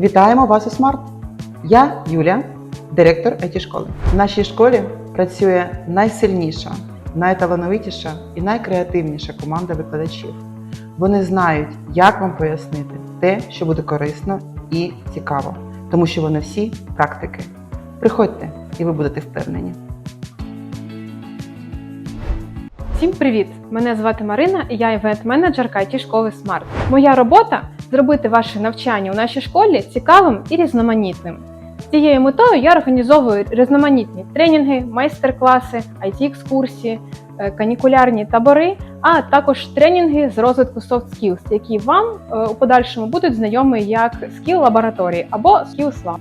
Вітаємо вас у Смарт! Я Юля, директор it школи. В нашій школі працює найсильніша, найталановитіша і найкреативніша команда викладачів. Вони знають, як вам пояснити те, що буде корисно і цікаво, тому що вони всі практики. Приходьте, і ви будете впевнені. Всім привіт! Мене звати Марина і я івент-менеджерка it школи Smart. Моя робота зробити ваше навчання у нашій школі цікавим і різноманітним. З цією метою я організовую різноманітні тренінги, майстер-класи, it екскурсії е, канікулярні табори, а також тренінги з розвитку soft skills, які вам е, у подальшому будуть знайомі як Skill лабораторії або Skills Lab.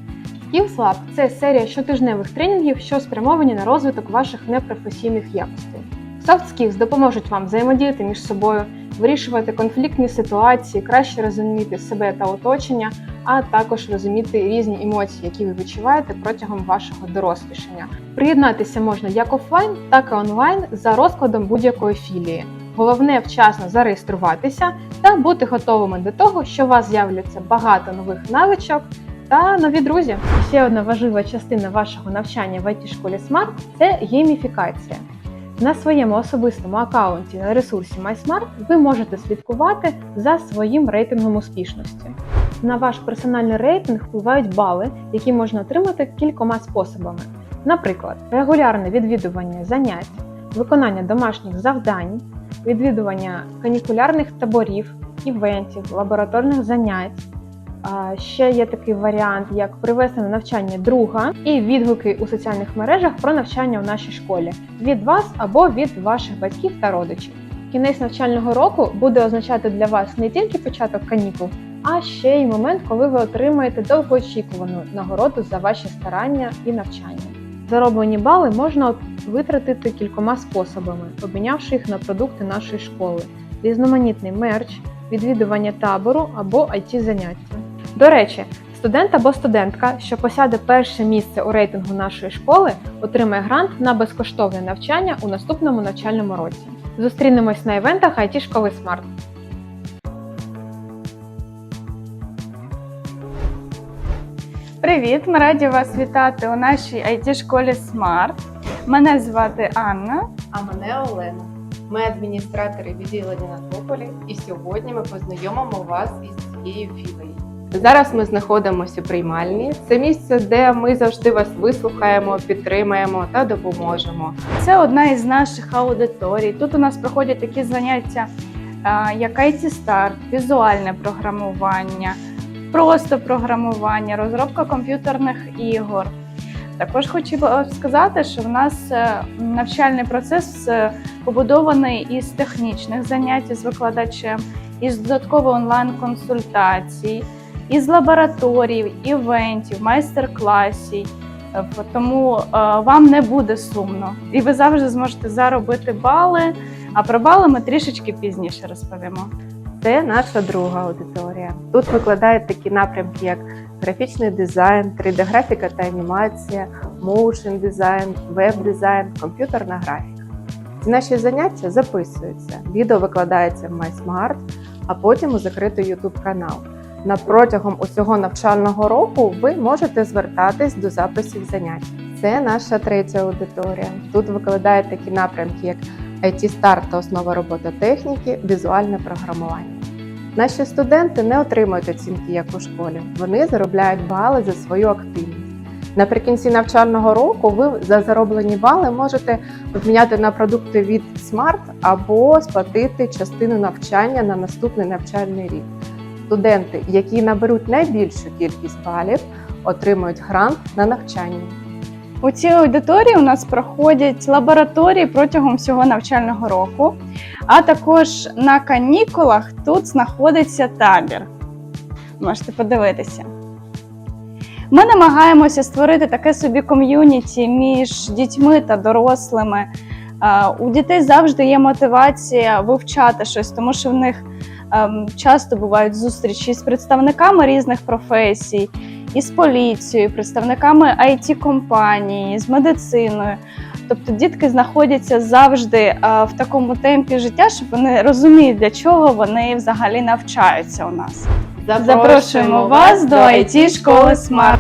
Skills Lab – це серія щотижневих тренінгів, що спрямовані на розвиток ваших непрофесійних якостей. Soft skills допоможуть вам взаємодіяти між собою, вирішувати конфліктні ситуації, краще розуміти себе та оточення, а також розуміти різні емоції, які ви відчуваєте протягом вашого дорослішання. Приєднатися можна як офлайн, так і онлайн за розкладом будь-якої філії. Головне вчасно зареєструватися та бути готовими до того, що у вас з'являться багато нових навичок та нові друзі. Ще одна важлива частина вашого навчання в it школі Smart – це гейміфікація. На своєму особистому аккаунті на ресурсі MySmart ви можете слідкувати за своїм рейтингом успішності. На ваш персональний рейтинг впливають бали, які можна отримати кількома способами. Наприклад, регулярне відвідування занять, виконання домашніх завдань, відвідування канікулярних таборів, івентів, лабораторних занять. Ще є такий варіант, як привести на навчання друга і відгуки у соціальних мережах про навчання у нашій школі від вас або від ваших батьків та родичів. Кінець навчального року буде означати для вас не тільки початок канікул, а ще й момент, коли ви отримаєте довгоочікувану нагороду за ваші старання і навчання. Зароблені бали можна витратити кількома способами, обмінявши їх на продукти нашої школи, різноманітний мерч, відвідування табору або it заняття. До речі, студент або студентка, що посяде перше місце у рейтингу нашої школи, отримає грант на безкоштовне навчання у наступному навчальному році. Зустрінемось на івентах IT школи Smart. Привіт! Ми раді вас вітати у нашій it школі Smart. Мене звати Анна. А мене Олена. Ми адміністратори відділення на Тополі, і сьогодні ми познайомимо вас із цією філією. Зараз ми знаходимося у приймальні. Це місце, де ми завжди вас вислухаємо, підтримаємо та допоможемо. Це одна із наших аудиторій. Тут у нас проходять такі заняття, як IT старт, візуальне програмування, просто програмування, розробка комп'ютерних ігор. Також хочу сказати, що в нас е, навчальний процес е, побудований із технічних занять з викладачем, із додаткових онлайн-консультацій, із лабораторій, івентів, майстер-класів. Е, Тому е, вам не буде сумно, і ви завжди зможете заробити бали. А про бали ми трішечки пізніше розповімо. Це наша друга аудиторія. Тут викладають такі напрямки, як графічний дизайн, 3D-графіка та анімація, моушен дизайн, веб-дизайн, комп'ютерна графіка. Ці наші заняття записуються. Відео викладається в MySmart, а потім у закритий YouTube канал. На протягом усього навчального року ви можете звертатись до записів занять. Це наша третя аудиторія. Тут викладають такі напрямки, як IT старт та основа робототехніки, візуальне програмування. Наші студенти не отримують оцінки як у школі. Вони заробляють бали за свою активність. Наприкінці навчального року ви за зароблені бали можете обміняти на продукти від Smart або сплатити частину навчання на наступний навчальний рік. Студенти, які наберуть найбільшу кількість балів, отримують грант на навчання. У цій аудиторії у нас проходять лабораторії протягом всього навчального року, а також на канікулах тут знаходиться табір. Можете подивитися. Ми намагаємося створити таке собі ком'юніті між дітьми та дорослими. У дітей завжди є мотивація вивчати щось, тому що в них часто бувають зустрічі з представниками різних професій, із поліцією, представниками it компанії з медициною. Тобто дітки знаходяться завжди е, в такому темпі життя, щоб вони розуміють, для чого вони взагалі навчаються у нас. Запрошуємо вас до IT школи Смарт.